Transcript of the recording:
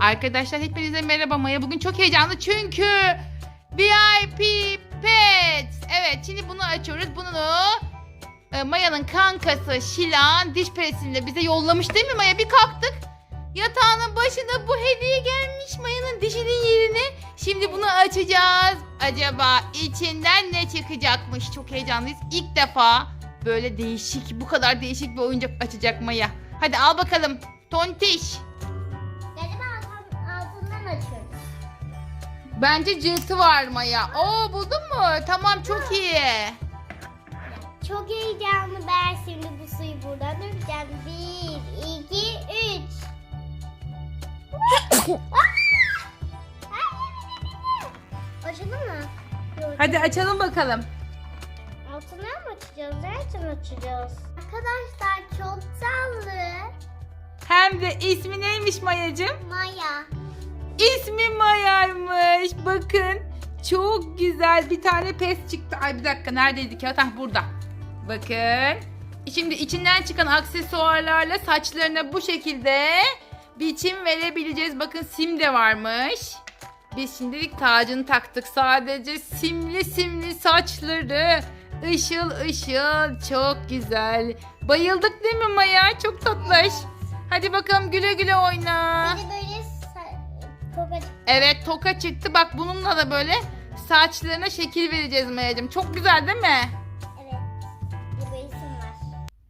Arkadaşlar hepinize merhaba Maya. Bugün çok heyecanlı çünkü VIP Pet. Evet şimdi bunu açıyoruz. Bunu e, Maya'nın kankası Şilan diş presinde bize yollamış değil mi Maya? Bir kalktık. Yatağının başına bu hediye gelmiş Maya'nın dişinin yerine. Şimdi bunu açacağız. Acaba içinden ne çıkacakmış? Çok heyecanlıyız. İlk defa böyle değişik, bu kadar değişik bir oyuncak açacak Maya. Hadi al bakalım. Tontiş. Galiba altın, altından açıyoruz. Bence cıltı var Maya. Oo buldun mu? Tamam çok iyi. Çok heyecanlı ben şimdi bu suyu buradan dökeceğim. Bir, iki, üç. Açıldı mı? Yok. Hadi açalım bakalım. Altından mı açacağız? Nereden açacağız? Arkadaşlar çok tatlı. Hem de ismi neymiş Mayacığım? Maya. İsmi Maya'ymış. Bakın. Çok güzel. Bir tane pes çıktı. Ay bir dakika neredeydi kağıt? Hah burada. Bakın. Şimdi içinden çıkan aksesuarlarla saçlarına bu şekilde biçim verebileceğiz. Bakın sim de varmış. Biz şimdilik tacını taktık. Sadece simli simli saçları. Işıl ışıl. Çok güzel. Bayıldık değil mi Maya? Çok tatlış. Hadi bakalım güle güle oyna. Bir de böyle sa- toka Evet toka çıktı. Bak bununla da böyle saçlarına şekil vereceğiz Maya'cığım. Çok güzel değil mi?